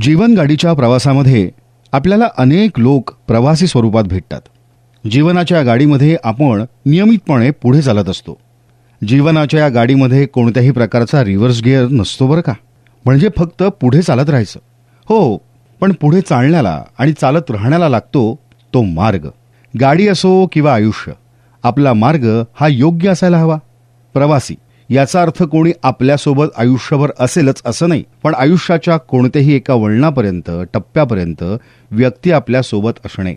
जीवनगाडीच्या प्रवासामध्ये आपल्याला अनेक लोक प्रवासी स्वरूपात भेटतात. जीवनाच्या गाडीमध्ये आपण नियमितपणे पुढे चालत असतो. जीवनाच्या या गाडीमध्ये कोणत्याही प्रकारचा रिव्हर्स गिअर नसतो बरं का? म्हणजे फक्त पुढे चालत राहायचं. हो पण पुढे चालण्याला आणि चालत राहण्याला लागतो तो मार्ग. गाडी असो किंवा आयुष्य आपला मार्ग हा योग्य असायला हवा. प्रवासी. याचा अर्थ कोणी आपल्यासोबत आयुष्यभर असेलच असं नाही पण आयुष्याच्या कोणत्याही एका वळणापर्यंत टप्प्यापर्यंत व्यक्ती आपल्यासोबत असणे.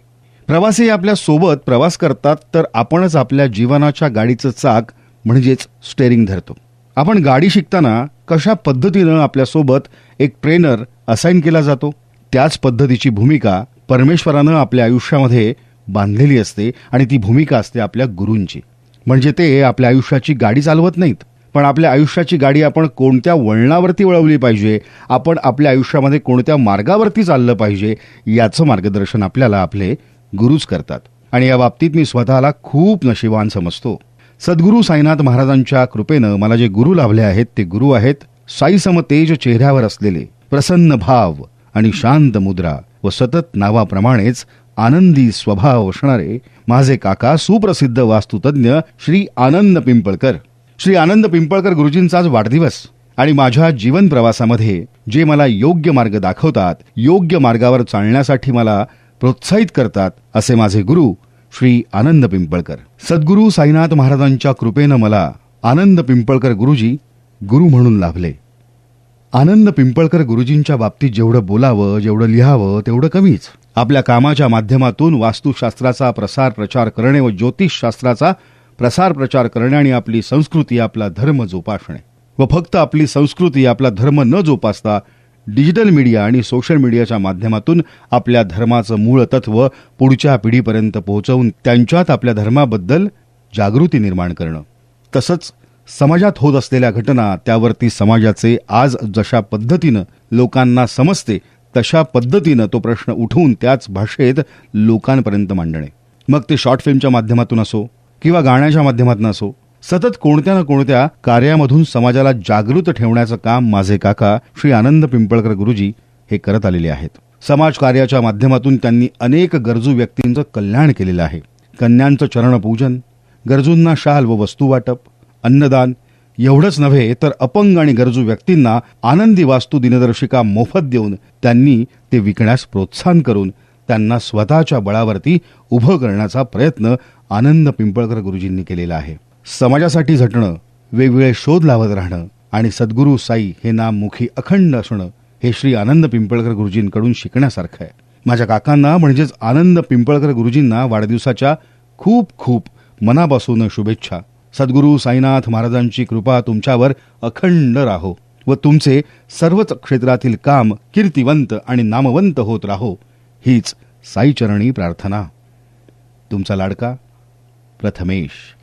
प्रवासी आपल्यासोबत प्रवास करतात तर आपणच आपल्या जीवनाच्या गाडीचं चाक म्हणजेच स्टेअरिंग धरतो. आपण गाडी शिकताना कशा पद्धतीनं आपल्यासोबत एक ट्रेनर असाइन केला जातो? त्याच पद्धतीची भूमिका परमेश्वरानं आपल्या आयुष्यामध्ये बांधलेली असते आणि ती भूमिका असते आपल्या गुरूंची. म्हणजे ते आपल्या आयुष्याची गाडी चालवत नाहीत. पण आपल्या आयुष्याची गाडी आपण कोणत्या वळणावरती वळवली पाहिजे? आपण आपल्या आयुष्यामध्ये कोणत्या मार्गावरती चाललं पाहिजे? याचं मार्गदर्शन आपल्याला आपले गुरुच करतात. आणि या बाबतीत मी स्वतःला खूप नशिबान समजतो. सद्गुरू साईनाथ महाराजांच्या कृपेनं मला जे गुरु लाभले आहेत ते गुरु आहेत साई समतेज चेहऱ्यावर असलेले प्रसन्न भाव आणि शांत मुद्रा व सतत नावाप्रमाणेच आनंदी स्वभाव असणारे माझे काका सुप्रसिद्ध वास्तुतज्ञ श्री आनंद पिंपळकर. श्री आनंद पिंपळकर गुरुजींचा आज वाढदिवस. आणि माझ्या जीवन प्रवासामध्ये जे मला योग्य मार्ग दाखवतात योग्य मार्गावर चालण्यासाठी मला प्रोत्साहित करतात असे माझे गुरु श्री आनंद पिंपळकर. सद्गुरू साईनाथ महाराजांच्या कृपेनं मला आनंद पिंपळकर गुरुजी गुरु म्हणून लाभले. आनंद पिंपळकर गुरुजींच्या बाबतीत जेवढं बोलावं जेवढं लिहावं तेवढं कमीच. आपल्या कामाच्या माध्यमातून वास्तुशास्त्राचा प्रसार प्रचार करणे व ज्योतिषशास्त्राचा प्रसार प्रचार करणे आणि आपली संस्कृती आपला धर्म जोपासणे. व फक्त आपली संस्कृती आपला धर्म न जोपासता डिजिटल मीडिया आणि सोशल मीडियाच्या माध्यमातून आपल्या धर्माचं मूळ तत्व पुढच्या पिढीपर्यंत पोहोचवून त्यांच्यात आपल्या धर्माबद्दल जागृती निर्माण करणं. तसंच समाजात होत असलेल्या घटना त्यावरती समाजाचे आज जशा पद्धतीनं लोकांना समजते तशा पद्धतीनं तो प्रश्न उठवून त्याच भाषेत लोकांपर्यंत मांडणे. मग ते शॉर्ट फिल्मच्या माध्यमातून असो किंवा गाण्याच्या माध्यमातून असो सतत कोणत्या ना कोणत्या कार्यामधून समाजाला जागृत ठेवण्याचं काम माझे काका श्री आनंद पिंपळकर गुरुजी हे करत आलेले आहेत. समाज कार्याच्या माध्यमातून त्यांनी अनेक गरजू व्यक्तींचं कल्याण केलेलं आहे. कन्यांचं चरणपूजन गरजूंना शाल व वस्तू वाटप अन्नदान एवढंच नव्हे तर अपंग आणि गरजू व्यक्तींना आनंदी वास्तू दिनदर्शिका मोफत देऊन त्यांनी ते विकण्यास प्रोत्साहन करून त्यांना स्वतःच्या बळावरती उभं करण्याचा प्रयत्न आनंद पिंपळकर गुरुजींनी केलेला आहे. समाजासाठी झटणं वेगवेगळे शोध लावत राहणं आणि सद्गुरू साई हे नाम मुखी अखंड असणं हे श्री आनंद पिंपळकर गुरुजींकडून शिकण्यासारखं आहे. माझ्या काकांना म्हणजेच आनंद पिंपळकर गुरुजींना वाढदिवसाच्या खूप खूप मनापासून शुभेच्छा. सद्गुरू साईनाथ महाराजांची कृपा तुमच्यावर अखंड राहो व तुमचे सर्वच क्षेत्रातील काम कीर्तिवंत आणि नामवंत होत राहो. हीच साईचरणी प्रार्थना. तुमचा लाडका प्रथमेश.